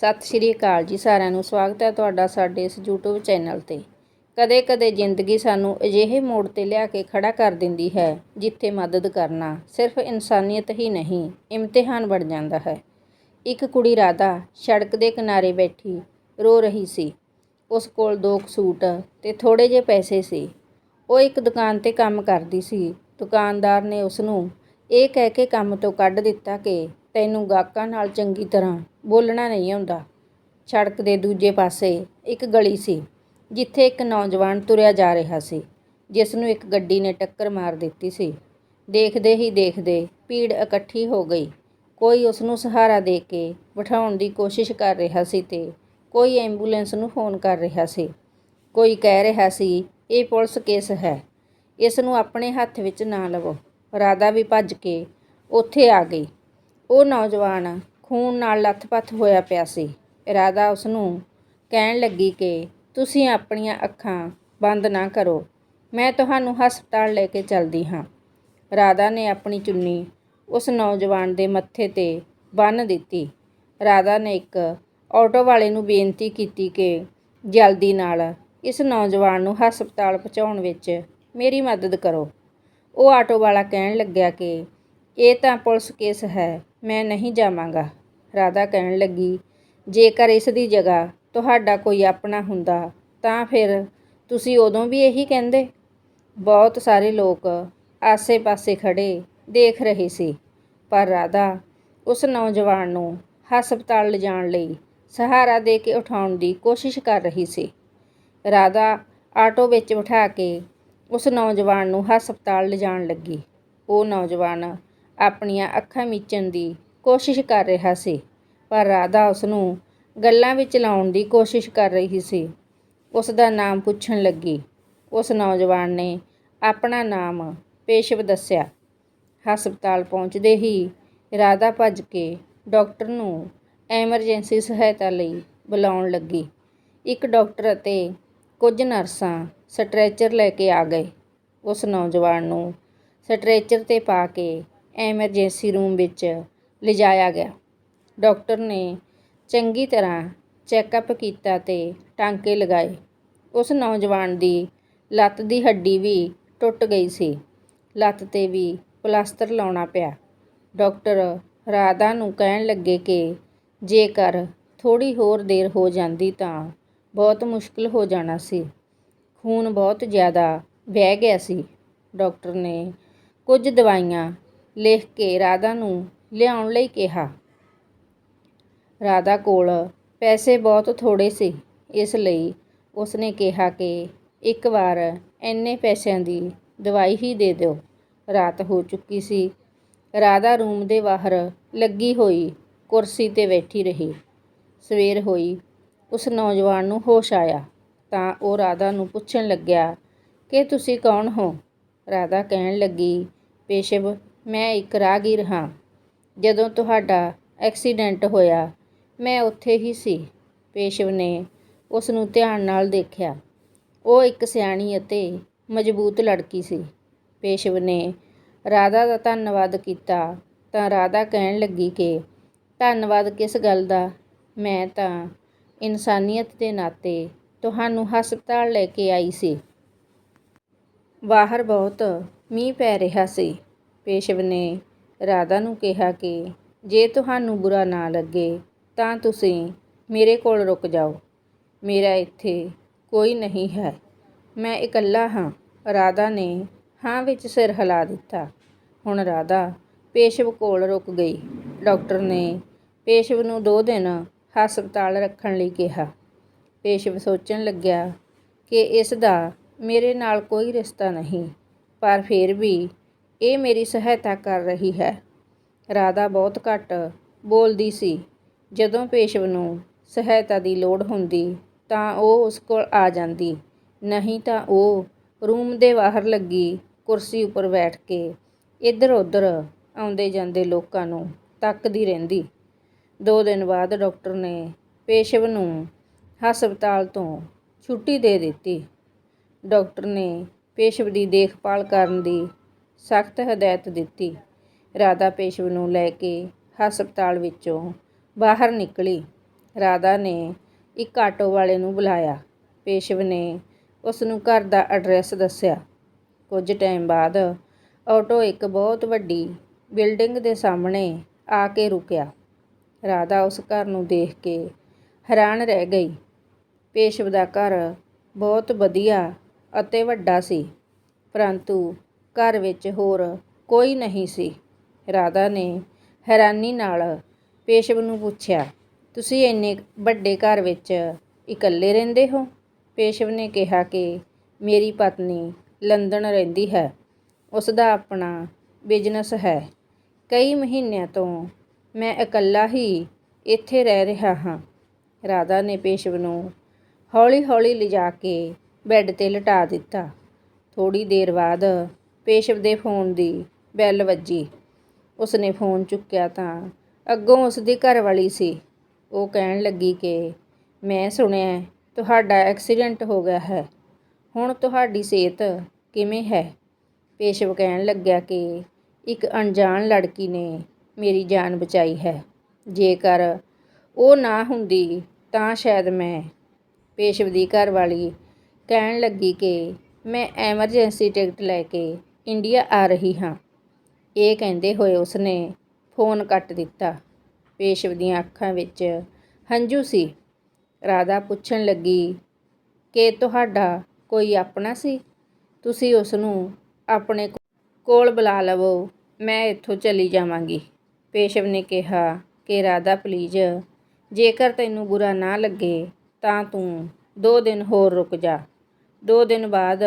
ਸਤਿ ਸ਼੍ਰੀ ਅਕਾਲ ਜੀ ਸਾਰਿਆਂ ਨੂੰ। ਸਵਾਗਤ ਹੈ ਤੁਹਾਡਾ ਸਾਡੇ ਇਸ YouTube ਚੈਨਲ ਤੇ। ਕਦੇ-ਕਦੇ ਜ਼ਿੰਦਗੀ ਸਾਨੂੰ ਅਜਿਹੇ ਮੋੜ ਤੇ ਲਿਆ ਕੇ ਖੜਾ ਕਰ ਦਿੰਦੀ ਹੈ, ਜਿੱਥੇ ਮਦਦ ਕਰਨਾ ਸਿਰਫ ਇਨਸਾਨੀਅਤ ਹੀ ਨਹੀਂ, ਇਮਤਿਹਾਨ ਬਣ ਜਾਂਦਾ ਹੈ। ਇੱਕ ਕੁੜੀ ਰਾਧਾ ਸੜਕ ਦੇ ਕਿਨਾਰੇ ਬੈਠੀ ਰੋ ਰਹੀ ਸੀ। ਉਸ ਕੋਲ ਦੋ ਸੂਟ ਤੇ ਥੋੜੇ ਜਿਹੇ ਪੈਸੇ ਸੀ। ਉਹ ਇੱਕ ਦੁਕਾਨ ਤੇ ਕੰਮ ਕਰਦੀ ਸੀ। ਦੁਕਾਨਦਾਰ ਨੇ ਉਸ ਨੂੰ ਇਹ ਕਹਿ ਕੇ ਕੰਮ ਤੋਂ ਕੱਢ ਦਿੱਤਾ ਕਿ ਤੈਨੂੰ ਗਾਹਕਾਂ ਨਾਲ ਚੰਗੀ ਤਰ੍ਹਾਂ ਬੋਲਣਾ ਨਹੀਂ ਆਉਂਦਾ। ਸੜਕ ਦੇ ਦੂਜੇ ਪਾਸੇ ਇੱਕ ਗਲੀ ਸੀ, ਜਿੱਥੇ ਇੱਕ ਨੌਜਵਾਨ ਤੁਰਿਆ ਜਾ ਰਿਹਾ ਸੀ ਜਿਸ ਨੂੰ ਇੱਕ ਗੱਡੀ ਨੇ ਟੱਕਰ ਮਾਰ ਦਿੱਤੀ ਸੀ। ਦੇਖਦੇ ਹੀ ਦੇਖਦੇ ਭੀੜ ਇਕੱਠੀ ਹੋ ਗਈ। ਕੋਈ ਉਸ ਨੂੰ ਸਹਾਰਾ ਦੇ ਕੇ ਬਿਠਾਉਣ ਦੀ ਕੋਸ਼ਿਸ਼ ਕਰ ਰਿਹਾ ਸੀ ਤੇ ਕੋਈ ਐਂਬੂਲੈਂਸ ਨੂੰ ਫੋਨ ਕਰ ਰਿਹਾ ਸੀ। ਕੋਈ ਕਹਿ ਰਿਹਾ ਸੀ, ਇਹ ਪੁਲਿਸ ਕੇਸ ਹੈ, ਇਸ ਨੂੰ ਆਪਣੇ ਹੱਥ ਵਿੱਚ ਨਾ ਲਵੋ। ਰਾਧਾ ਵੀ ਭੱਜ ਕੇ ਉੱਥੇ ਆ ਗਈ। ਉਹ ਨੌਜਵਾਨ ਖੂਨ ਨਾਲ ਲੱਥਪੱਥ ਹੋਇਆ ਪਿਆ ਸੀ। ਰਾਧਾ ਉਸ ਨੂੰ ਕਹਿਣ ਲੱਗੀ ਕਿ ਤੁਸੀਂ ਆਪਣੀਆਂ ਅੱਖਾਂ ਬੰਦ ਨਾ ਕਰੋ। ਮੈਂ ਤੁਹਾਨੂੰ ਹਸਪਤਾਲ ਲੈ ਕੇ ਚੱਲਦੀ ਹਾਂ। ਰਾਧਾ ਨੇ ਆਪਣੀ ਚੁੰਨੀ ਉਸ ਨੌਜਵਾਨ ਦੇ ਮੱਥੇ ਤੇ ਬੰਨ੍ਹ ਦਿੱਤੀ। ਰਾਧਾ ਨੇ ਇੱਕ ਆਟੋ ਵਾਲੇ ਨੂੰ ਬੇਨਤੀ ਕੀਤੀ ਕਿ ਜਲਦੀ ਨਾਲ ਇਸ ਨੌਜਵਾਨ ਨੂੰ ਹਸਪਤਾਲ ਪਹੁੰਚਾਉਣ ਵਿੱਚ ਮੇਰੀ ਮਦਦ ਕਰੋ। ਉਹ ਆਟੋ ਵਾਲਾ ਕਹਿਣ ਲੱਗਿਆ ਕਿ ਇਹ ਤਾਂ ਪੁਲਿਸ ਕੇਸ ਹੈ, ਮੈਂ ਨਹੀਂ ਜਾਵਾਂਗਾ। ਰਾਧਾ ਕਹਿਣ ਲੱਗੀ, ਜੇਕਰ ਇਸ ਦੀ ਜਗ੍ਹਾ ਤੁਹਾਡਾ ਕੋਈ ਆਪਣਾ ਹੁੰਦਾ, ਤਾਂ ਫਿਰ ਤੁਸੀਂ ਉਦੋਂ ਵੀ ਇਹੀ ਕਹਿੰਦੇ? ਬਹੁਤ ਸਾਰੇ ਲੋਕ ਆਸੇ-ਪਾਸੇ ਖੜੇ ਦੇਖ ਰਹੇ ਸੀ, ਪਰ ਰਾਧਾ ਉਸ ਨੌਜਵਾਨ ਨੂੰ ਹਸਪਤਾਲ ਲਿਜਾਣ ਲਈ ਸਹਾਰਾ ਦੇ ਕੇ ਉਠਾਉਣ ਦੀ ਕੋਸ਼ਿਸ਼ ਕਰ ਰਹੀ ਸੀ। ਰਾਧਾ ਆਟੋ ਵਿੱਚ ਬਿਠਾ ਕੇ ਉਸ ਨੌਜਵਾਨ ਨੂੰ ਹਸਪਤਾਲ ਲਿਜਾਣ ਲੱਗੀ। ਉਹ ਨੌਜਵਾਨ ਆਪਣੀਆਂ ਅੱਖਾਂ ਮੀਚਣ ਦੀ ਕੋਸ਼ਿਸ਼ ਕਰ ਰਿਹਾ ਸੀ, ਪਰ ਰਾਧਾ ਉਸ ਨੂੰ ਗੱਲਾਂ ਵਿੱਚ ਲਾਉਣ ਦੀ ਕੋਸ਼ਿਸ਼ ਕਰ ਰਹੀ ਸੀ। ਉਸ ਦਾ ਨਾਮ ਪੁੱਛਣ ਲੱਗੀ। ਉਸ ਨੌਜਵਾਨ ਨੇ ਆਪਣਾ ਨਾਮ ਪੇਸ਼ਵ ਦੱਸਿਆ। ਹਸਪਤਾਲ ਪਹੁੰਚਦੇ ਹੀ ਰਾਧਾ ਭੱਜ ਕੇ ਡਾਕਟਰ ਨੂੰ ਐਮਰਜੈਂਸੀ ਸਹਾਇਤਾ ਲਈ ਬੁਲਾਉਣ ਲੱਗੀ। ਇੱਕ ਡਾਕਟਰ ਅਤੇ ਕੁਝ ਨਰਸਾਂ ਸਟ੍ਰੈਚਰ ਲੈ ਕੇ ਆ ਗਏ ਉਸ ਨੌਜਵਾਨ ਨੂੰ। ਸਟ੍ਰੈਚਰ ਤੇ ਪਾ ਕੇ ਐਮਰਜੈਂਸੀ ਰੂਮ ਵਿੱਚ ਲਿਜਾਇਆ ਗਿਆ। ਡਾਕਟਰ ਨੇ ਚੰਗੀ ਤਰ੍ਹਾਂ ਚੈੱਕਅਪ ਕੀਤਾ ਅਤੇ ਟਾਂਕੇ ਲਗਾਏ। ਉਸ ਨੌਜਵਾਨ ਦੀ ਲੱਤ ਦੀ ਹੱਡੀ ਵੀ ਟੁੱਟ ਗਈ ਸੀ। ਲੱਤ ਤੇ ਵੀ ਪਲਾਸਟਰ ਲਾਉਣਾ ਪਿਆ। ਡਾਕਟਰ ਰਾਧਾ ਨੂੰ ਕਹਿਣ ਲੱਗੇ ਕਿ ਜੇਕਰ ਥੋੜ੍ਹੀ ਹੋਰ ਦੇਰ ਹੋ ਜਾਂਦੀ ਤਾਂ ਬਹੁਤ ਮੁਸ਼ਕਲ ਹੋ ਜਾਣਾ ਸੀ। ਖੂਨ ਬਹੁਤ ਜ਼ਿਆਦਾ ਵਹਿ ਗਿਆ ਸੀ। ਡਾਕਟਰ ਨੇ ਕੁਝ ਦਵਾਈਆਂ ਲਿਖ ਕੇ ਰਾਧਾ ਨੂੰ ਲਿਆਉਣ ਲਈ ਕਿਹਾ। ਰਾਧਾ ਕੋਲ ਪੈਸੇ ਬਹੁਤ ਥੋੜੇ ਸੀ। ਇਸ ਲਈ ਉਸਨੇ ਕਿਹਾ ਕਿ ਇੱਕ ਵਾਰ ਇੰਨੇ ਪੈਸਿਆਂ ਦੀ ਦਵਾਈ ਹੀ ਦੇ ਦਿਓ। ਰਾਤ ਹੋ ਚੁੱਕੀ ਸੀ। ਰਾਧਾ ਰੂਮ ਦੇ ਬਾਹਰ ਲੱਗੀ ਹੋਈ ਕੁਰਸੀ ਤੇ ਬੈਠੀ ਰਹੀ। ਸਵੇਰ ਹੋਈ ਉਸ ਨੌਜਵਾਨ ਨੂੰ ਹੋਸ਼ ਆਇਆ ਤਾਂ ਉਹ ਰਾਧਾ ਨੂੰ ਪੁੱਛਣ ਲੱਗਿਆ, ਕਿ ਤੁਸੀਂ ਕੌਣ ਹੋ? ਰਾਧਾ ਕਹਿਣ ਲੱਗੀ, ਪੇਸ਼ਵ, ਮੈਂ ਇੱਕ ਰਾਹਗੀਰ ਹਾਂ। ਜਦੋਂ ਤੁਹਾਡਾ ਐਕਸੀਡੈਂਟ ਹੋਇਆ, ਮੈਂ ਉੱਥੇ ਹੀ ਸੀ। ਪੇਸ਼ਵ ਨੇ ਉਸ ਨੂੰ ਧਿਆਨ ਨਾਲ ਦੇਖਿਆ। ਉਹ ਇੱਕ ਸਿਆਣੀ ਅਤੇ ਮਜ਼ਬੂਤ ਲੜਕੀ ਸੀ। ਪੇਸ਼ਵ ਨੇ ਰਾਧਾ ਦਾ ਧੰਨਵਾਦ ਕੀਤਾ ਤਾਂ ਰਾਧਾ ਕਹਿਣ ਲੱਗੀ ਕਿ, ਧੰਨਵਾਦ ਕਿਸ ਗੱਲ ਦਾ? ਮੈਂ ਤਾਂ ਇਨਸਾਨੀਅਤ ਦੇ ਨਾਤੇ ਤੁਹਾਨੂੰ ਹਸਪਤਾਲ ਲੈ ਕੇ ਆਈ ਸੀ। ਬਾਹਰ ਬਹੁਤ ਮੀਂਹ ਪੈ ਰਿਹਾ ਸੀ। ਪੇਸ਼ਵ ਨੇ ਰਾਧਾ ਨੂੰ ਕਿਹਾ ਕਿ ਜੇ ਤੁਹਾਨੂੰ ਬੁਰਾ ਨਾ ਲੱਗੇ ਤਾਂ ਤੁਸੀਂ ਮੇਰੇ ਕੋਲ ਰੁਕ ਜਾਓ। ਮੇਰਾ ਇੱਥੇ ਕੋਈ ਨਹੀਂ ਹੈ। ਮੈਂ ਇਕੱਲਾ ਹਾਂ। ਰਾਧਾ ਨੇ ਹਾਂ ਵਿੱਚ ਸਿਰ ਹਿਲਾ ਦਿੱਤਾ। ਹੁਣ ਰਾਧਾ ਪੇਸ਼ਵ ਕੋਲ ਰੁਕ ਗਈ। ਡਾਕਟਰ ਨੇ ਪੇਸ਼ਵ ਨੂੰ ਦੋ ਦਿਨ ਹਸਪਤਾਲ ਰੱਖਣ ਲਈ ਕਿਹਾ। ਪੇਸ਼ਵ ਸੋਚਣ ਲੱਗਿਆ ਕਿ ਇਸ ਦਾ ਮੇਰੇ ਨਾਲ ਕੋਈ ਰਿਸ਼ਤਾ ਨਹੀਂ, ਪਰ ਫਿਰ ਵੀ ਇਹ ਮੇਰੀ ਸਹਾਇਤਾ ਕਰ ਰਹੀ ਹੈ। ਰਾਧਾ ਬਹੁਤ ਘੱਟ ਬੋਲਦੀ ਸੀ। ਜਦੋਂ ਪੇਸ਼ਵ ਨੂੰ ਸਹਾਇਤਾ ਦੀ ਲੋੜ ਹੁੰਦੀ ਤਾਂ ਉਹ ਉਸ ਕੋਲ ਆ ਜਾਂਦੀ। ਨਹੀਂ ਤਾਂ ਉਹ ਰੂਮ ਦੇ ਬਾਹਰ ਲੱਗੀ ਕੁਰਸੀ ਉੱਪਰ ਬੈਠ ਕੇ ਇੱਧਰ ਉੱਧਰ ਆਉਂਦੇ ਜਾਂਦੇ ਲੋਕਾਂ ਨੂੰ ਤੱਕਦੀ ਰਹਿੰਦੀ। ਦੋ ਦਿਨ ਬਾਅਦ ਡਾਕਟਰ ਨੇ ਪੇਸ਼ਵ ਨੂੰ ਹਸਪਤਾਲ ਤੋਂ ਛੁੱਟੀ ਦੇ ਦਿੱਤੀ। ਡਾਕਟਰ ਨੇ ਪੇਸ਼ਵ ਦੀ ਦੇਖਭਾਲ ਕਰਨ ਦੀ ਸਖਤ ਹਦਾਇਤ ਦਿੱਤੀ। ਰਾਧਾ ਪੇਸ਼ਵ ਨੂੰ ਲੈ ਕੇ ਹਸਪਤਾਲ ਵਿੱਚੋਂ ਬਾਹਰ ਨਿਕਲੀ। ਰਾਧਾ ਨੇ ਇੱਕ ਆਟੋ ਵਾਲੇ ਨੂੰ ਬੁਲਾਇਆ। ਪੇਸ਼ਵ ਨੇ ਉਸ ਨੂੰ ਘਰ ਦਾ ਐਡਰੈਸ ਦੱਸਿਆ। ਕੁਝ ਟਾਈਮ ਬਾਅਦ ਆਟੋ ਇੱਕ ਬਹੁਤ ਵੱਡੀ ਬਿਲਡਿੰਗ ਦੇ ਸਾਹਮਣੇ ਆ ਕੇ ਰੁਕਿਆ। ਰਾਧਾ ਉਸ ਘਰ ਨੂੰ ਦੇਖ ਕੇ ਹੈਰਾਨ ਰਹਿ ਗਈ। ਪੇਸ਼ਵ ਦਾ ਘਰ ਬਹੁਤ ਵਧੀਆ ਅਤੇ ਵੱਡਾ ਸੀ, ਪਰੰਤੂ ਘਰ ਵਿੱਚ ਹੋਰ ਕੋਈ ਨਹੀਂ ਸੀ। ਰਾਧਾ ਨੇ ਹੈਰਾਨੀ ਨਾਲ ਪੇਸ਼ਵ ਨੂੰ ਪੁੱਛਿਆ, ਤੁਸੀਂ ਇੰਨੇ ਵੱਡੇ ਘਰ ਵਿੱਚ ਇਕੱਲੇ ਰਹਿੰਦੇ ਹੋ? ਪੇਸ਼ਵ ਨੇ ਕਿਹਾ ਕਿ ਮੇਰੀ ਪਤਨੀ ਲੰਡਨ ਰਹਿੰਦੀ ਹੈ। ਉਸ ਦਾ ਆਪਣਾ ਬਿਜ਼ਨਸ ਹੈ। ਕਈ ਮਹੀਨਿਆਂ ਤੋਂ ਮੈਂ ਇਕੱਲਾ ਹੀ ਇੱਥੇ ਰਹਿ ਰਿਹਾ ਹਾਂ। ਰਾਧਾ ਨੇ ਪੇਸ਼ਵ ਨੂੰ ਹੌਲੀ-ਹੌਲੀ ਲਿਜਾ ਕੇ ਬੈੱਡ ਤੇ ਲਟਾ ਦਿੱਤਾ। ਥੋੜੀ ਦੇਰ ਬਾਅਦ ਪੇਸ਼ਵ ਦੇ ਫੋਨ ਦੀ ਬੈਲ ਵੱਜੀ। ਉਸਨੇ ਫੋਨ ਚੁੱਕਿਆ ਤਾਂ ਅੱਗੋਂ ਉਸਦੀ ਘਰਵਾਲੀ ਸੀ। ਉਹ ਕਹਿਣ ਲੱਗੀ ਕਿ ਮੈਂ ਸੁਣਿਆ ਤੁਹਾਡਾ ਐਕਸੀਡੈਂਟ ਹੋ ਗਿਆ ਹੈ। ਹੁਣ ਤੁਹਾਡੀ ਸਿਹਤ ਕਿਵੇਂ ਹੈ? ਪੇਸ਼ਵ ਕਹਿਣ ਲੱਗਿਆ ਕਿ ਇੱਕ ਅਣਜਾਣ ਲੜਕੀ ਨੇ ਮੇਰੀ ਜਾਨ ਬਚਾਈ ਹੈ। ਜੇਕਰ ਉਹ ਨਾ ਹੁੰਦੀ ਤਾਂ ਸ਼ਾਇਦ ਮੈਂ ਪੇਸ਼ਵ ਦੀ ਘਰਵਾਲੀ ਕਹਿਣ ਲੱਗੀ ਕਿ ਮੈਂ ਐਮਰਜੈਂਸੀ ਟਿਕਟ ਲੈ ਕੇ ਇੰਡੀਆ ਆ ਰਹੀ ਹਾਂ। ਇਹ ਕਹਿੰਦੇ ਹੋਏ ਉਸਨੇ ਫੋਨ ਕੱਟ ਦਿੱਤਾ। ਪੇਸ਼ਵ ਦੀਆਂ ਅੱਖਾਂ ਵਿੱਚ ਹੰਝੂ ਸੀ। ਰਾਧਾ ਪੁੱਛਣ ਲੱਗੀ, ਕਿ ਤੁਹਾਡਾ ਕੋਈ ਆਪਣਾ ਸੀ? ਤੁਸੀਂ ਉਸ ਨੂੰ ਆਪਣੇ ਕੋਲ ਬੁਲਾ ਲਵੋ, ਮੈਂ ਇੱਥੋਂ ਚਲੀ ਜਾਵਾਂਗੀ। ਪੇਸ਼ਵ ਨੇ ਕਿਹਾ, ਕਿ ਰਾਧਾ ਪਲੀਜ਼, ਜੇਕਰ ਤੈਨੂੰ ਬੁਰਾ ਨਾ ਲੱਗੇ, ਤਾਂ ਤੂੰ ਦੋ ਦਿਨ ਹੋਰ ਰੁਕ ਜਾ। ਦੋ ਦਿਨ ਬਾਅਦ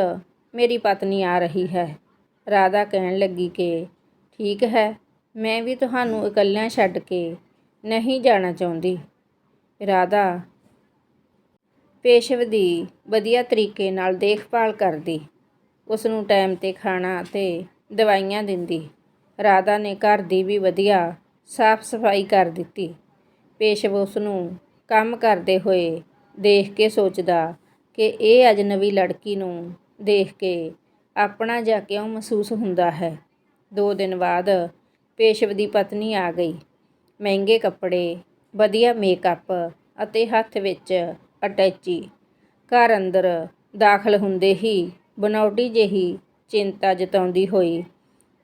ਮੇਰੀ ਪਤਨੀ ਆ ਰਹੀ ਹੈ। ਰਾਧਾ ਕਹਿਣ ਲੱਗੀ ਕਿ, ਠੀਕ ਹੈ, ਮੈਂ ਵੀ ਤੁਹਾਨੂੰ ਇਕੱਲਿਆਂ ਛੱਡ ਕੇ ਨਹੀਂ ਜਾਣਾ ਚਾਹੁੰਦੀ। ਰਾਧਾ ਪੇਸ਼ਵ ਦੀ ਵਧੀਆ ਤਰੀਕੇ ਨਾਲ ਦੇਖਭਾਲ ਕਰਦੀ। ਉਸ ਨੂੰ ਟਾਈਮ ਤੇ ਖਾਣਾ ਅਤੇ ਦਵਾਈਆਂ ਦਿੰਦੀ। ਰਾਧਾ ਨੇ ਘਰ ਦੀ ਵੀ ਵਧੀਆ ਸਾਫ਼ ਸਫ਼ਾਈ ਕਰ ਦਿੱਤੀ। ਪੇਸ਼ਵ ਉਸ ਨੂੰ ਕੰਮ ਕਰਦੇ ਹੋਏ ਦੇਖ ਕੇ ਸੋਚਦਾ ਕਿ ਇਹ ਅਜਨਬੀ ਲੜਕੀ ਨੂੰ ਦੇਖ ਕੇ ਆਪਣਾ ਜਿਹਾ ਕਿਉਂ ਮਹਿਸੂਸ ਹੁੰਦਾ ਹੈ। ਦੋ ਦਿਨ ਬਾਅਦ ਪੇਸ਼ਵ ਦੀ ਪਤਨੀ ਆ ਗਈ। ਮਹਿੰਗੇ ਕੱਪੜੇ, ਵਧੀਆ ਮੇਕਅਪ ਅਤੇ ਹੱਥ ਵਿੱਚ ਅਟੈਚੀ। ਘਰ ਅੰਦਰ ਦਾਖਲ ਹੁੰਦੇ ਹੀ ਬਨੌਟੀ ਜਿਹੀ ਚਿੰਤਾ ਜਤਾਉਂਦੀ ਹੋਈ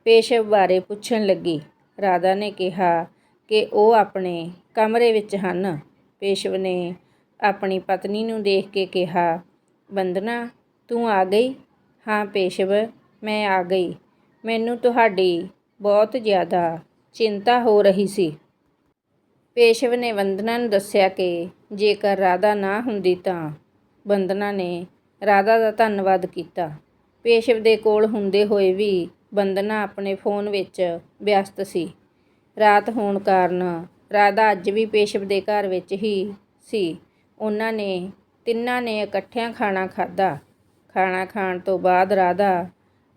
ਪੇਸ਼ਵ ਬਾਰੇ ਪੁੱਛਣ ਲੱਗੀ। ਰਾਧਾ ਨੇ ਕਿਹਾ ਕਿ ਉਹ ਆਪਣੇ ਕਮਰੇ ਵਿੱਚ ਹਨ। ਪੇਸ਼ਵ ਨੇ ਆਪਣੀ ਪਤਨੀ ਨੂੰ ਦੇਖ ਕੇ ਕਿਹਾ ਬੰਦਨਾ ਤੂੰ ਆ ਗਈ? ਹਾਂ ਪੇਸ਼ਵ ਮੈਂ ਆ ਗਈ। ਮੈਨੂੰ ਤੁਹਾਡੀ ਬਹੁਤ ਜ਼ਿਆਦਾ ਚਿੰਤਾ ਹੋ ਰਹੀ ਸੀ। ਪੇਸ਼ਵ ਨੇ ਵੰਦਨਾ ਨੂੰ ਦੱਸਿਆ ਕਿ ਜੇਕਰ ਰਾਧਾ ਨਾ ਹੁੰਦੀ ਤਾਂ ਵੰਦਨਾ ਨੇ ਰਾਧਾ ਦਾ ਧੰਨਵਾਦ ਕੀਤਾ। ਪੇਸ਼ਵ ਦੇ ਕੋਲ ਹੁੰਦੇ ਹੋਏ ਵੀ ਵੰਦਨਾ ਆਪਣੇ ਫੋਨ ਵਿੱਚ ਵਿਅਸਤ ਸੀ। ਰਾਤ ਹੋਣ ਕਾਰਨ ਰਾਧਾ ਅੱਜ ਵੀ ਪੇਸ਼ਵ ਦੇ ਘਰ ਵਿੱਚ ਹੀ ਸੀ। ਉਹਨਾਂ ਨੇ, ਤਿੰਨਾਂ ਨੇ ਇਕੱਠਿਆਂ ਖਾਣਾ ਖਾਧਾ। ਖਾਣਾ ਖਾਣ ਤੋਂ ਬਾਅਦ ਰਾਧਾ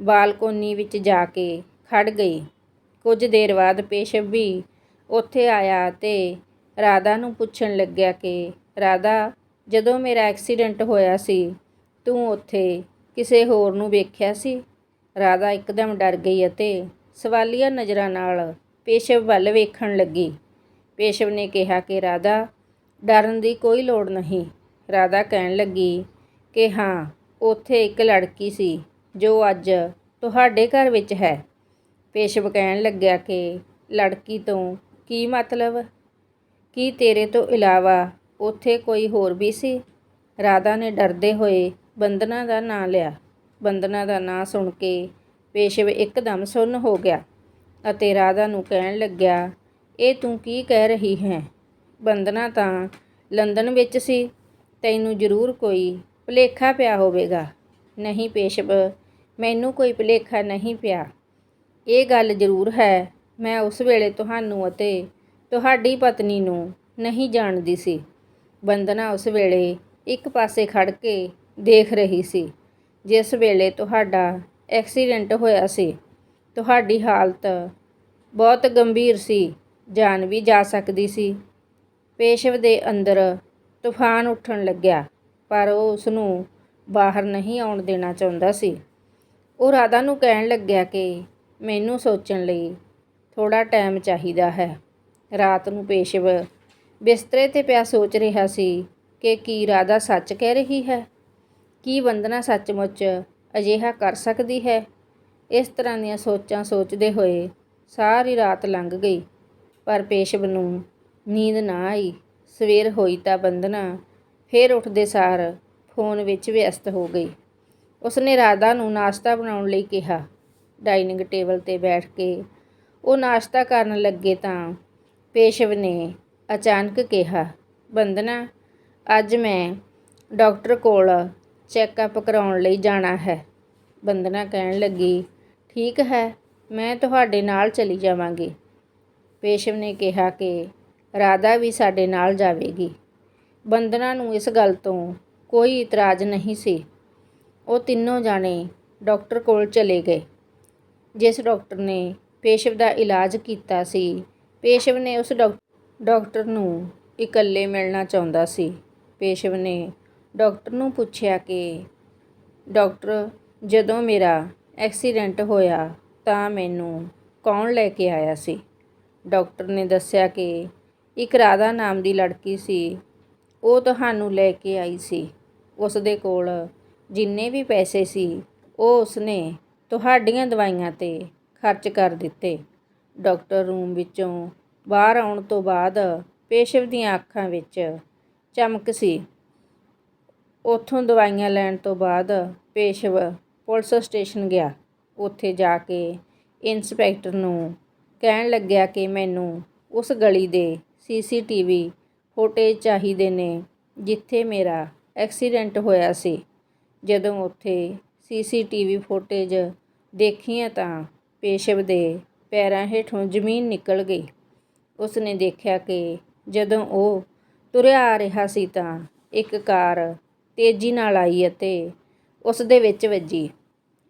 ਬਾਲਕੋਨੀ ਵਿੱਚ ਜਾ ਕੇ ਖੜ ਗਈ। ਕੁਝ ਦੇਰ ਬਾਅਦ ਪੇਸ਼ਵ ਵੀ ਉੱਥੇ ਆਇਆ ਤੇ ਰਾਧਾ ਨੂੰ ਪੁੱਛਣ ਲੱਗਿਆ ਕਿ, ਰਾਧਾ, ਜਦੋਂ ਮੇਰਾ ਐਕਸੀਡੈਂਟ ਹੋਇਆ ਸੀ, ਤੂੰ ਉੱਥੇ ਕਿਸੇ ਹੋਰ ਨੂੰ ਵੇਖਿਆ ਸੀ? ਰਾਧਾ ਇੱਕਦਮ ਡਰ ਗਈ ਅਤੇ ਸਵਾਲੀਆ ਨਜ਼ਰਾਂ ਨਾਲ ਪੇਸ਼ਵ ਵੱਲ ਵੇਖਣ ਲੱਗੀ। ਪੇਸ਼ਵ ਨੇ ਕਿਹਾ ਕਿ, ਰਾਧਾ, ਡਰਨ ਦੀ ਕੋਈ ਲੋੜ ਨਹੀਂ। ਰਾਧਾ ਕਹਿਣ ਲੱਗੀ ਕਿ, ਹਾਂ, ਉੱਥੇ ਇੱਕ ਲੜਕੀ ਸੀ, ਜੋ ਅੱਜ ਤੁਹਾਡੇ ਘਰ ਵਿੱਚ ਹੈ। ਪੇਸ਼ਵ ਕਹਿਣ ਲੱਗਿਆ ਕਿ, ਲੜਕੀ ਤੋਂ ਕੀ ਮਤਲਬ? ਕੀ ਤੇਰੇ ਤੋਂ ਇਲਾਵਾ ਉੱਥੇ ਕੋਈ ਹੋਰ ਵੀ ਸੀ? ਰਾਧਾ ਨੇ ਡਰਦੇ ਹੋਏ ਬੰਦਨਾ ਦਾ ਨਾਂ ਲਿਆ। ਬੰਦਨਾ ਦਾ ਨਾਂ ਸੁਣ ਕੇ ਪੇਸ਼ਵ ਇੱਕਦਮ ਸੁੰਨ ਹੋ ਗਿਆ ਅਤੇ ਰਾਧਾ ਨੂੰ ਕਹਿਣ ਲੱਗਿਆ, ਇਹ ਤੂੰ ਕੀ ਕਹਿ ਰਹੀ ਹੈ? ਬੰਦਨਾ ਤਾਂ ਲੰਡਨ ਵਿੱਚ ਸੀ, ਤੈਨੂੰ ਜ਼ਰੂਰ ਕੋਈ ਭੁਲੇਖਾ ਪਿਆ ਹੋਵੇਗਾ। ਨਹੀਂ ਪੇਸ਼ਵ, ਮੈਨੂੰ ਕੋਈ ਭੁਲੇਖਾ ਨਹੀਂ ਪਿਆ। ਇਹ ਗੱਲ ਜ਼ਰੂਰ ਹੈ, ਮੈਂ ਉਸ ਵੇਲੇ ਤੁਹਾਨੂੰ ਅਤੇ ਤੁਹਾਡੀ ਪਤਨੀ ਨੂੰ ਨਹੀਂ ਜਾਣਦੀ ਸੀ। ਬੰਦਨਾ ਉਸ ਵੇਲੇ ਇੱਕ ਪਾਸੇ ਖੜ ਕੇ ਦੇਖ ਰਹੀ ਸੀ। ਜਿਸ ਵੇਲੇ ਤੁਹਾਡਾ ਐਕਸੀਡੈਂਟ ਹੋਇਆ ਸੀ, ਤੁਹਾਡੀ ਹਾਲਤ ਬਹੁਤ ਗੰਭੀਰ ਸੀ, ਜਾਨ ਵੀ ਜਾ ਸਕਦੀ ਸੀ। ਪੇਸ਼ਵ ਦੇ ਅੰਦਰ ਤੂਫਾਨ ਉੱਠਣ ਲੱਗਿਆ, ਪਰ ਉਹ ਉਸ ਨੂੰ ਬਾਹਰ ਨਹੀਂ ਆਉਣ ਦੇਣਾ ਚਾਹੁੰਦਾ ਸੀ। ਉਹ ਰਾਧਾ ਨੂੰ ਕਹਿਣ ਲੱਗਿਆ ਕਿ ਮੈਨੂੰ ਸੋਚਣ ਲਈ ਥੋੜਾ ਟਾਈਮ ਚਾਹੀਦਾ ਹੈ। ਰਾਤ ਨੂੰ ਪੇਸ਼ਵ ਬਿਸਤਰੇ ਤੇ ਪਿਆ ਸੋਚ ਰਿਹਾ ਸੀ ਕਿ ਕੀ ਰਾਧਾ ਸੱਚ ਕਹਿ ਰਹੀ ਹੈ। ਕੀ ਵੰਦਨਾ ਸੱਚਮੁੱਚ ਅਜਿਹਾ ਕਰ ਸਕਦੀ ਹੈ? ਇਸ ਤਰ੍ਹਾਂ ਦੀਆਂ ਸੋਚਾਂ ਸੋਚਦੇ ਹੋਏ ਸਾਰੀ ਰਾਤ ਲੰਘ ਗਈ। ਪਰ ਪੇਸ਼ਵ ਨੂੰ ਨੀਂਦ ਨਾ ਆਈ। ਸਵੇਰ ਹੋਈ ਤਾਂ ਵੰਦਨਾ ਫੇਰ ਉੱਠਦੇ ਸਾਰ ਫੋਨ ਵਿੱਚ ਵਿਅਸਤ ਹੋ ਗਈ। ਉਸਨੇ ਰਾਧਾ ਨੂੰ ਨਾਸ਼ਤਾ ਬਣਾਉਣ ਲਈ ਕਿਹਾ। ਡਾਈਨਿੰਗ ਟੇਬਲ ਤੇ ਬੈਠ ਕੇ ਉਹ ਨਾਸ਼ਤਾ ਕਰਨ ਲੱਗੇ ਤਾਂ ਪੇਸ਼ਵ ਨੇ ਅਚਾਨਕ ਕਿਹਾ, ਵੰਦਨਾ, ਅੱਜ ਮੈਂ ਡਾਕਟਰ ਕੋਲ ਚੈੱਕਅਪ ਕਰਾਉਣ ਲਈ ਜਾਣਾ ਹੈ। ਵੰਦਨਾ ਕਹਿਣ ਲੱਗੀ, ਠੀਕ ਹੈ, ਮੈਂ ਤੁਹਾਡੇ ਨਾਲ ਚਲੀ ਜਾਵਾਂਗੀ। ਪੇਸ਼ਵ ਨੇ ਕਿਹਾ ਕਿ ਰਾਧਾ ਵੀ ਸਾਡੇ ਨਾਲ ਜਾਵੇਗੀ। ਵੰਦਨਾ ਨੂੰ ਇਸ ਗੱਲ ਤੋਂ ਕੋਈ ਇਤਰਾਜ਼ ਨਹੀਂ ਸੀ। ਉਹ ਤਿੰਨੋਂ ਜਾਣੇ ਡਾਕਟਰ ਕੋਲ ਚਲੇ ਗਏ। ਜਿਸ ਡਾਕਟਰ ਨੇ ਪੇਸ਼ਵ ਦਾ ਇਲਾਜ ਕੀਤਾ ਸੀ, ਪੇਸ਼ਵ ਨੇ ਉਸ ਡਾਕ- ਡਾਕਟਰ ਨੂੰ ਇਕੱਲੇ ਮਿਲਣਾ ਚਾਹੁੰਦਾ ਸੀ। ਪੇਸ਼ਵ ਨੇ ਡਾਕਟਰ ਨੂੰ ਪੁੱਛਿਆ ਕਿ, ਡਾਕਟਰ, ਜਦੋਂ ਮੇਰਾ ਐਕਸੀਡੈਂਟ ਹੋਇਆ ਤਾਂ ਮੈਨੂੰ ਕੌਣ ਲੈ ਕੇ ਆਇਆ ਸੀ? ਡਾਕਟਰ ਨੇ ਦੱਸਿਆ ਕਿ ਇੱਕ ਰਾਧਾ ਨਾਮ ਦੀ ਲੜਕੀ ਸੀ। ਉਹ ਤੁਹਾਨੂੰ ਲੈ ਕੇ ਆਈ ਸੀ। ਉਸ ਦੇ ਕੋਲ ਜਿੰਨੇ ਵੀ ਪੈਸੇ ਸੀ, ਉਹ ਉਸਨੇ ਤੁਹਾਡੀਆਂ ਦਵਾਈਆਂ ਤੇ ਖਰਚ ਕਰ ਦਿੱਤੇ। ਡਾਕਟਰ ਰੂਮ ਵਿੱਚੋਂ ਬਾਹਰ ਆਉਣ ਤੋਂ ਬਾਅਦ ਪੇਸ਼ਵ ਦੀਆਂ ਅੱਖਾਂ ਵਿੱਚ ਚਮਕ ਸੀ। ਉੱਥੋਂ ਦਵਾਈਆਂ ਲੈਣ ਤੋਂ ਬਾਅਦ ਪੇਸ਼ਵ ਪੁਲਿਸ ਸਟੇਸ਼ਨ ਗਿਆ। ਉੱਥੇ ਜਾ ਕੇ ਇੰਸਪੈਕਟਰ ਨੂੰ ਕਹਿਣ ਲੱਗਿਆ ਕਿ ਮੈਨੂੰ ਉਸ ਗਲੀ ਦੇ ਸੀਸੀਟੀਵੀ ਫੁਟੇਜ ਚਾਹੀਦੇ ਨੇ ਜਿੱਥੇ ਮੇਰਾ ਐਕਸੀਡੈਂਟ ਹੋਇਆ ਸੀ। ਜਦੋਂ ਉੱਥੇ ਸੀਸੀਟੀਵੀ ਫੁਟੇਜ ਦੇਖੀਆਂ ਤਾਂ ਪੇਸ਼ਵ ਦੇ ਪੈਰਾਂ ਹੇਠੋਂ ਜ਼ਮੀਨ ਨਿਕਲ ਗਈ। ਉਸਨੇ ਦੇਖਿਆ ਕਿ ਜਦੋਂ ਉਹ ਤੁਰਿਆ ਆ ਰਿਹਾ ਸੀ ਤਾਂ ਇੱਕ ਕਾਰ ਤੇਜ਼ੀ ਨਾਲ ਆਈ ਅਤੇ ਉਸ ਦੇ ਵਿੱਚ ਵੱਜੀ।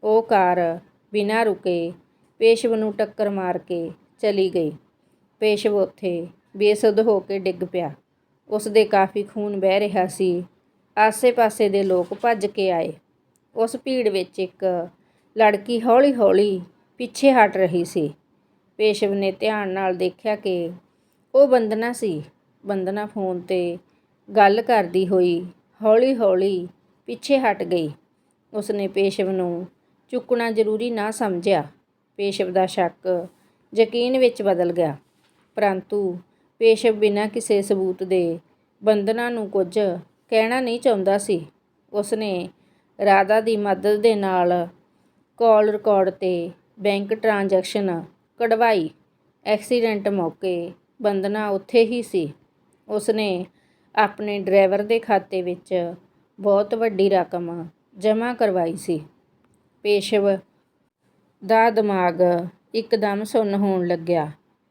ਉਹ ਕਾਰ ਬਿਨਾਂ ਰੁਕੇ ਪੇਸ਼ਵ ਨੂੰ ਟੱਕਰ ਮਾਰ ਕੇ ਚਲੀ ਗਈ। ਪੇਸ਼ਵ ਉੱਥੇ ਬੇਸੁੱਧ ਹੋ ਕੇ ਡਿੱਗ ਪਿਆ। ਉਸ ਦੇ ਕਾਫੀ ਖੂਨ ਵਹਿ ਰਿਹਾ ਸੀ। ਆਸੇ-ਪਾਸੇ ਦੇ ਲੋਕ ਭੱਜ ਕੇ ਆਏ। ਉਸ ਭੀੜ ਵਿੱਚ ਇੱਕ ਲੜਕੀ ਹੌਲੀ-ਹੌਲੀ ਪਿੱਛੇ ਹਟ ਰਹੀ ਸੀ। ਪੇਸ਼ਵ ਨੇ ਧਿਆਨ ਨਾਲ ਦੇਖਿਆ ਕਿ ਉਹ ਬੰਦਨਾ ਸੀ। ਬੰਦਨਾ ਫੋਨ ਤੇ ਗੱਲ ਕਰਦੀ ਹੋਈ ਹੌਲੀ-ਹੌਲੀ ਪਿੱਛੇ ਹਟ ਗਈ। ਉਸਨੇ ਪੇਸ਼ਵ ਨੂੰ ਚੁੱਕਣਾ ਜ਼ਰੂਰੀ ਨਾ ਸਮਝਿਆ। ਪੇਸ਼ਵ ਦਾ ਸ਼ੱਕ ਯਕੀਨ ਵਿੱਚ ਬਦਲ ਗਿਆ। ਪਰੰਤੂ ਪੇਸ਼ਵ ਬਿਨਾਂ ਕਿਸੇ ਸਬੂਤ ਦੇ ਬੰਧਨਾਂ ਨੂੰ ਕੁਝ ਕਹਿਣਾ ਨਹੀਂ ਚਾਹੁੰਦਾ ਸੀ। ਉਸਨੇ ਰਾਧਾ ਦੀ ਮਦਦ ਦੇ ਨਾਲ ਕਾਲ ਰਿਕਾਰਡ ਤੇ ਬੈਂਕ ਟ੍ਰਾਂਜੈਕਸ਼ਨ ਕਢਵਾਈ। ਐਕਸੀਡੈਂਟ ਮੌਕੇ ਬੰਧਨਾ ਉੱਥੇ ਹੀ ਸੀ। ਉਸਨੇ ਆਪਣੇ ਡਰਾਈਵਰ ਦੇ ਖਾਤੇ ਵਿੱਚ ਬਹੁਤ ਵੱਡੀ ਰਕਮ ਜਮ੍ਹਾਂ ਕਰਵਾਈ ਸੀ। ਪੇਸ਼ਵ ਦਾ ਦਿਮਾਗ ਇੱਕਦਮ ਸੁੰਨ ਹੋਣ ਲੱਗਿਆ।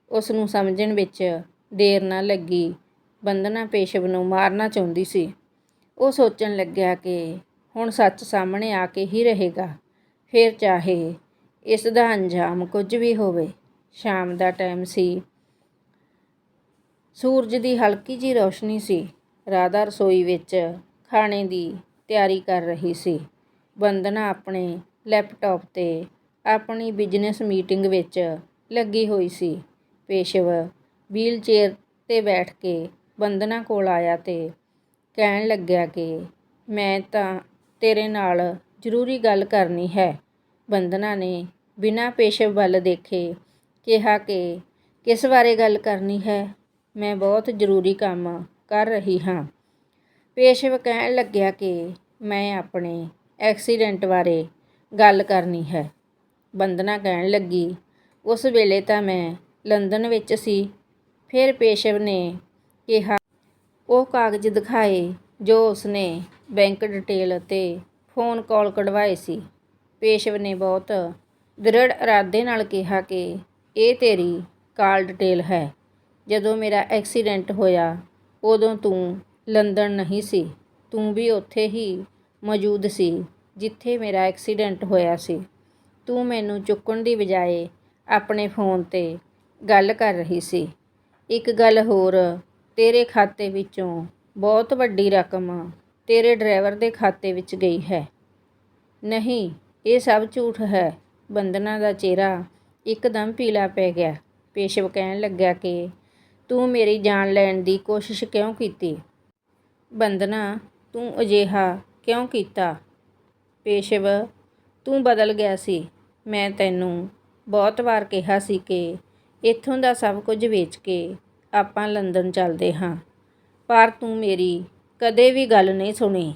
ਉਸ ਨੂੰ ਸਮਝਣ ਵਿੱਚ ਦੇਰ ਨਾ ਲੱਗੀ। ਬੰਦਨਾ ਪੇਸ਼ਵ ਨੂੰ ਮਾਰਨਾ ਚਾਹੁੰਦੀ ਸੀ। ਉਹ ਸੋਚਣ ਲੱਗਿਆ ਕਿ ਹੁਣ ਸੱਚ ਸਾਹਮਣੇ ਆ ਕੇ ਹੀ ਰਹੇਗਾ। ਫਿਰ ਚਾਹੇ ਇਸ ਦਾ ਅੰਜਾਮ ਕੁਝ ਵੀ ਹੋਵੇ। ਸ਼ਾਮ ਦਾ ਟਾਈਮ ਸੀ। ਸੂਰਜ ਦੀ ਹਲਕੀ ਜੀ ਰੋਸ਼ਨੀ ਸੀ। ਰਾਧਾ ਰਸੋਈ ਵਿੱਚ ਖਾਣੇ ਦੀ ਤਿਆਰੀ ਕਰ ਰਹੀ ਸੀ। ਬੰਦਨਾ ਆਪਣੇ ਲੈਪਟਾਪ ਤੇ ਆਪਣੀ ਬਿਜ਼ਨਸ ਮੀਟਿੰਗ ਵਿੱਚ ਲੱਗੀ ਹੋਈ ਸੀ। ਪੇਸ਼ਵ ਵੀਲ ਚੇਅਰ ਤੇ ਬੈਠ ਕੇ ਬੰਦਨਾ ਕੋਲ ਆਇਆ ਤੇ ਕਹਿਣ ਲੱਗਿਆ ਕਿ ਮੈਂ ਤਾਂ ਤੇਰੇ ਨਾਲ ਜ਼ਰੂਰੀ ਗੱਲ ਕਰਨੀ ਹੈ। ਬੰਦਨਾ ਨੇ ਬਿਨਾਂ ਪੇਸ਼ਵ ਵੱਲ ਦੇਖੇ ਕਿਹਾ ਕਿ ਕਿਸ ਬਾਰੇ ਗੱਲ ਕਰਨੀ ਹੈ? ਮੈਂ ਬਹੁਤ ਜ਼ਰੂਰੀ ਕੰਮ ਕਰ ਰਹੀ ਹਾਂ। ਪੇਸ਼ਵ ਕਹਿਣ ਲੱਗਿਆ ਕਿ ਮੈਂ ਆਪਣੇ ਐਕਸੀਡੈਂਟ ਬਾਰੇ ਗੱਲ ਕਰਨੀ ਹੈ। ਬੰਦਨਾ ਕਹਿਣ ਲੱਗੀ, ਉਸ ਵੇਲੇ ਤਾਂ ਮੈਂ ਲੰਡਨ ਵਿੱਚ ਸੀ। ਫਿਰ ਪੇਸ਼ਵ ਨੇ ਕਿਹਾ, ਉਹ ਕਾਗਜ਼ ਦਿਖਾਏ ਜੋ ਉਸਨੇ ਬੈਂਕ ਡਿਟੇਲ ਅਤੇ ਫੋਨ ਕਾਲ ਕਢਵਾਏ ਸੀ। ਪੇਸ਼ਵ ਨੇ ਬਹੁਤ ਦ੍ਰਿੜ ਇਰਾਦੇ ਨਾਲ ਕਿਹਾ ਕਿ ਇਹ ਤੇਰੀ ਕਾਲ ਡਿਟੇਲ ਹੈ। ਜਦੋਂ ਮੇਰਾ ਐਕਸੀਡੈਂਟ ਹੋਇਆ, ਉਦੋਂ ਤੂੰ ਲੰਦਨ ਨਹੀਂ ਸੀ। ਤੂੰ ਵੀ ਉੱਥੇ ਹੀ ਮੌਜੂਦ ਸੀ, ਜਿੱਥੇ ਮੇਰਾ ਐਕਸੀਡੈਂਟ ਹੋਇਆ ਸੀ। ਤੂੰ ਮੈਨੂੰ ਚੁੱਕਣ ਦੀ ਬਜਾਏ ਆਪਣੇ ਫੋਨ ਤੇ ਗੱਲ ਕਰ ਰਹੀ ਸੀ। ਇੱਕ ਗੱਲ ਹੋਰ, ਤੇਰੇ ਖਾਤੇ ਵਿੱਚੋਂ ਬਹੁਤ ਵੱਡੀ ਰਕਮ ਤੇਰੇ ਡਰਾਈਵਰ ਦੇ ਖਾਤੇ ਵਿੱਚ ਗਈ ਹੈ। ਨਹੀਂ, ਇਹ ਸਭ ਝੂਠ ਹੈ। ਬੰਦਨਾ ਦਾ ਚਿਹਰਾ ਇੱਕਦਮ ਪੀਲਾ ਪੈ ਗਿਆ। ਪੇਸ਼ਵ ਕਹਿਣ ਲੱਗਿਆ ਕਿ ਤੂੰ ਮੇਰੀ ਜਾਨ ਲੈਣ ਦੀ ਕੋਸ਼ਿਸ਼ ਕਿਉਂ ਕੀਤੀ? ਬੰਦਨਾ ਤੂੰ ਅਜਿਹਾ ਕਿਉਂ ਕੀਤਾ? ਪੇਸ਼ਵ, ਤੂੰ ਬਦਲ ਗਿਆ ਸੀ। ਮੈਂ ਤੈਨੂੰ ਬਹੁਤ ਵਾਰ ਕਿਹਾ ਸੀ ਕਿ ਇੱਥੋਂ ਦਾ ਸਭ ਕੁਝ ਵੇਚ ਕੇ ਆਪਾਂ ਲੰਡਨ ਚੱਲਦੇ ਹਾਂ। ਪਰ ਤੂੰ ਮੇਰੀ ਕਦੇ ਵੀ ਗੱਲ ਨਹੀਂ ਸੁਣੀ।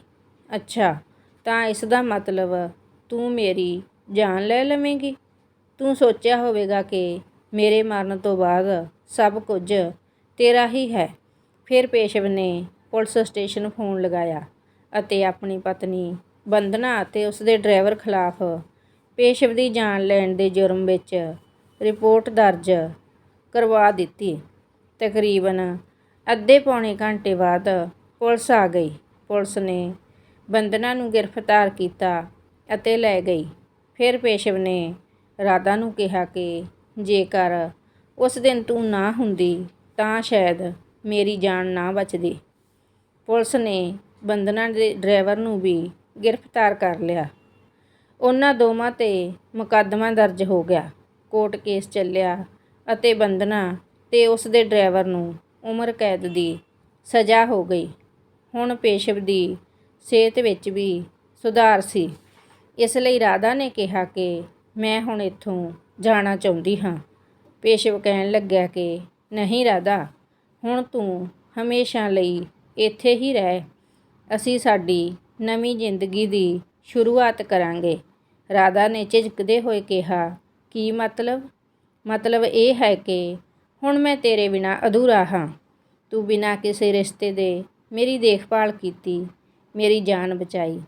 ਅੱਛਾ, ਤਾਂ ਇਸ ਦਾ ਮਤਲਬ ਤੂੰ ਮੇਰੀ ਜਾਨ ਲੈ ਲਵੇਂਗੀ? ਤੂੰ ਸੋਚਿਆ ਹੋਵੇਗਾ ਕਿ ਮੇਰੇ ਮਰਨ ਤੋਂ ਬਾਅਦ ਸਭ ਕੁਝ ਤੇਰਾ ਹੀ ਹੈ। ਫਿਰ ਪੇਸ਼ਵ ਨੇ ਪੁਲਿਸ ਸਟੇਸ਼ਨ ਫੋਨ ਲਗਾਇਆ ਅਤੇ ਆਪਣੀ ਪਤਨੀ ਬੰਦਨਾ ਅਤੇ ਉਸ ਦੇ ਡਰਾਈਵਰ ਖਿਲਾਫ ਪੇਸ਼ਵ ਦੀ ਜਾਨ ਲੈਣ ਦੇ ਜੁਰਮ ਵਿੱਚ ਰਿਪੋਰਟ ਦਰਜ ਕਰਵਾ ਦਿੱਤੀ। ਤਕਰੀਬਨ ਅੱਧੇ ਪੌਣੇ ਘੰਟੇ ਬਾਅਦ ਪੁਲਿਸ ਆ ਗਈ। ਪੁਲਿਸ ਨੇ ਬੰਦਨਾ ਨੂੰ ਗ੍ਰਿਫਤਾਰ ਕੀਤਾ ਅਤੇ ਲੈ ਗਈ। ਫਿਰ ਪੇਸ਼ਵ ਨੇ ਰਾਧਾ ਨੂੰ ਕਿਹਾ ਕਿ ਜੇਕਰ ਉਸ ਦਿਨ ਤੂੰ ਨਾ ਹੁੰਦੀ ਤਾਂ ਸ਼ਾਇਦ ਮੇਰੀ ਜਾਨ ਨਾ ਬਚਦੀ। ਪੁਲਿਸ ਨੇ ਬੰਦਨਾ ਦੇ ਡਰਾਈਵਰ ਨੂੰ ਵੀ ਗ੍ਰਿਫਤਾਰ ਕਰ ਲਿਆ। ਉਹਨਾਂ ਦੋਵਾਂ ਤੇ ਮੁਕੱਦਮਾ ਦਰਜ ਹੋ ਗਿਆ। ਕੋਰਟ ਕੇਸ ਚੱਲਿਆ ਅਤੇ ਬੰਦਨਾ ਤੇ ਉਸ ਦੇ ਡਰਾਈਵਰ ਨੂੰ ਉਮਰ ਕੈਦ ਦੀ ਸਜ਼ਾ ਹੋ ਗਈ। ਹੁਣ ਪੇਸ਼ਵ ਦੀ ਸਿਹਤ ਵਿੱਚ ਵੀ ਸੁਧਾਰ ਸੀ। ਇਸ ਲਈ ਰਾਧਾ ਨੇ ਕਿਹਾ ਕਿ ਮੈਂ ਹੁਣ ਇੱਥੋਂ ਜਾਣਾ ਚਾਹੁੰਦੀ ਹਾਂ। ਪੇਸ਼ਵ ਕਹਿਣ ਲੱਗਿਆ ਕਿ ਨਹੀਂ ਰਾਧਾ, ਹੁਣ ਤੂੰ ਹਮੇਸ਼ਾ ਲਈ ਇੱਥੇ ਹੀ ਰਹਿ। ਅਸੀਂ ਸਾਡੀ ਨਵੀਂ ਜ਼ਿੰਦਗੀ ਦੀ ਸ਼ੁਰੂਆਤ ਕਰਾਂਗੇ। ਰਾਧਾ ਨੇ ਝਿਜਕਦੇ ਹੋਏ ਕਿਹਾ, ਕੀ ਮਤਲਬ? ਮਤਲਬ ਇਹ ਹੈ ਕਿ ਹੁਣ ਮੈਂ ਤੇਰੇ ਬਿਨਾ ਅਧੂਰਾ ਹਾਂ। ਤੂੰ ਬਿਨਾ ਕਿਸੇ ਰਿਸ਼ਤੇ ਦੇ ਮੇਰੀ ਦੇਖਭਾਲ ਕੀਤੀ, ਮੇਰੀ ਜਾਨ ਬਚਾਈ।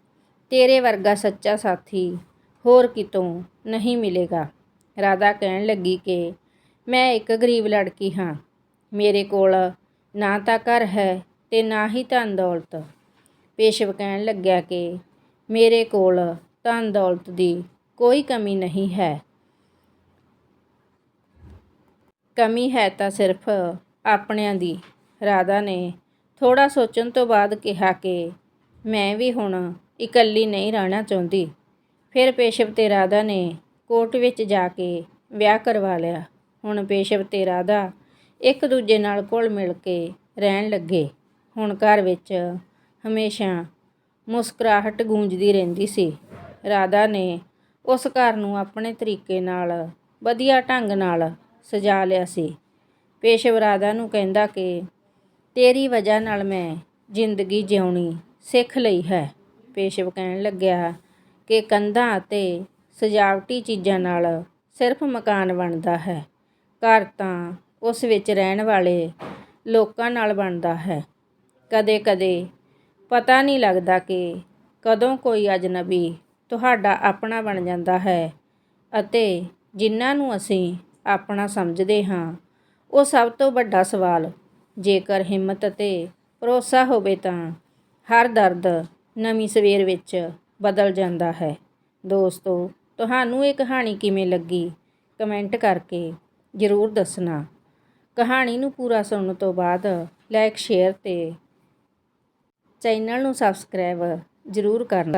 ਤੇਰੇ ਵਰਗਾ ਸੱਚਾ ਸਾਥੀ ਹੋਰ ਕਿਤੋਂ ਨਹੀਂ ਮਿਲੇਗਾ। ਰਾਧਾ ਕਹਿਣ ਲੱਗੀ ਕਿ ਮੈਂ ਇੱਕ ਗਰੀਬ ਲੜਕੀ ਹਾਂ। ਮੇਰੇ ਕੋਲ ਨਾ ਤਾਂ ਘਰ ਹੈ ਤੇ ਨਾ ਹੀ ਧਨ ਦੌਲਤ। ਪੇਸ਼ਵ ਕਹਿਣ ਲੱਗਿਆ ਕਿ ਮੇਰੇ ਕੋਲ ਧਨ ਦੌਲਤ ਦੀ ਕੋਈ ਕਮੀ ਨਹੀਂ ਹੈ। ਕਮੀ ਹੈ ਤਾਂ ਸਿਰਫ ਆਪਣਿਆਂ ਦੀ। ਰਾਧਾ ਨੇ ਥੋੜਾ ਸੋਚਣ ਤੋਂ ਬਾਅਦ ਕਿਹਾ ਕਿ ਮੈਂ ਵੀ ਹੁਣ ਇਕੱਲੀ ਨਹੀਂ ਰਹਿਣਾ ਚਾਹੁੰਦੀ। ਫਿਰ ਪੇਸ਼ਵ ਤੇ ਰਾਧਾ ਨੇ ਕੋਰਟ ਵਿੱਚ ਜਾ ਕੇ ਵਿਆਹ ਕਰਵਾ ਲਿਆ। ਹੁਣ ਪੇਸ਼ਵ ਤੇ ਰਾਧਾ ਇੱਕ ਦੂਜੇ ਨਾਲ ਘੁਲ ਮਿਲ ਕੇ ਰਹਿਣ ਲੱਗੇ। ਹੁਣ ਘਰ ਵਿੱਚ ਹਮੇਸ਼ਾ ਮੁਸਕਰਾਹਟ ਗੂੰਜਦੀ ਰਹਿੰਦੀ ਸੀ। ਰਾਧਾ ਨੇ ਉਸ ਘਰ ਨੂੰ ਆਪਣੇ ਤਰੀਕੇ ਨਾਲ ਵਧੀਆ ਢੰਗ ਨਾਲ ਸਜਾ ਲਿਆ ਸੀ। ਪੇਸ਼ਵ ਰਾਧਾ ਨੂੰ ਕਹਿੰਦਾ ਕਿ ਤੇਰੀ ਵਜ੍ਹਾ ਨਾਲ ਮੈਂ ਜ਼ਿੰਦਗੀ ਜਿਉਣੀ ਸਿੱਖ ਲਈ ਹੈ। ਪੇਸ਼ਵ ਕਹਿਣ ਲੱਗਿਆ ਕਿ ਕੰਧਾਂ ਅਤੇ ਸਜਾਵਟੀ ਚੀਜ਼ਾਂ ਨਾਲ ਸਿਰਫ ਮਕਾਨ ਬਣਦਾ ਹੈ। ਘਰ ਤਾਂ ਉਸ ਵਿੱਚ ਰਹਿਣ ਵਾਲੇ ਲੋਕਾਂ ਨਾਲ ਬਣਦਾ ਹੈ। ਕਦੇ-ਕਦੇ ਪਤਾ ਨਹੀਂ ਲੱਗਦਾ ਕਿ ਕਦੋਂ ਕੋਈ ਅਜਨਬੀ ਤੁਹਾਡਾ ਆਪਣਾ ਬਣ ਜਾਂਦਾ ਹੈ ਅਤੇ ਜਿਨ੍ਹਾਂ ਨੂੰ ਅਸੀਂ ਆਪਣਾ ਸਮਝਦੇ ਹਾਂ, ਉਹ ਸਭ ਤੋਂ ਵੱਡਾ ਸਵਾਲ, ਜੇਕਰ ਹਿੰਮਤ ਅਤੇ ਭਰੋਸਾ ਹੋਵੇ ਤਾਂ ਹਰ ਦਰਦ ਨਵੀਂ ਸਵੇਰ ਵਿੱਚ ਬਦਲ ਜਾਂਦਾ ਹੈ। ਦੋਸਤੋ, ਤੁਹਾਨੂੰ ਇਹ ਕਹਾਣੀ ਕਿਵੇਂ ਲੱਗੀ? ਕਮੈਂਟ ਕਰਕੇ ਜ਼ਰੂਰ ਦੱਸਣਾ। ਕਹਾਣੀ ਨੂੰ ਪੂਰਾ ਸੁਣਨ ਤੋਂ ਬਾਅਦ ਲਾਈਕ ਸ਼ੇਅਰ ਤੇ ਚੈਨਲ ਨੂੰ ਸਬਸਕ੍ਰਾਈਬ ਜ਼ਰੂਰ ਕਰਨਾ।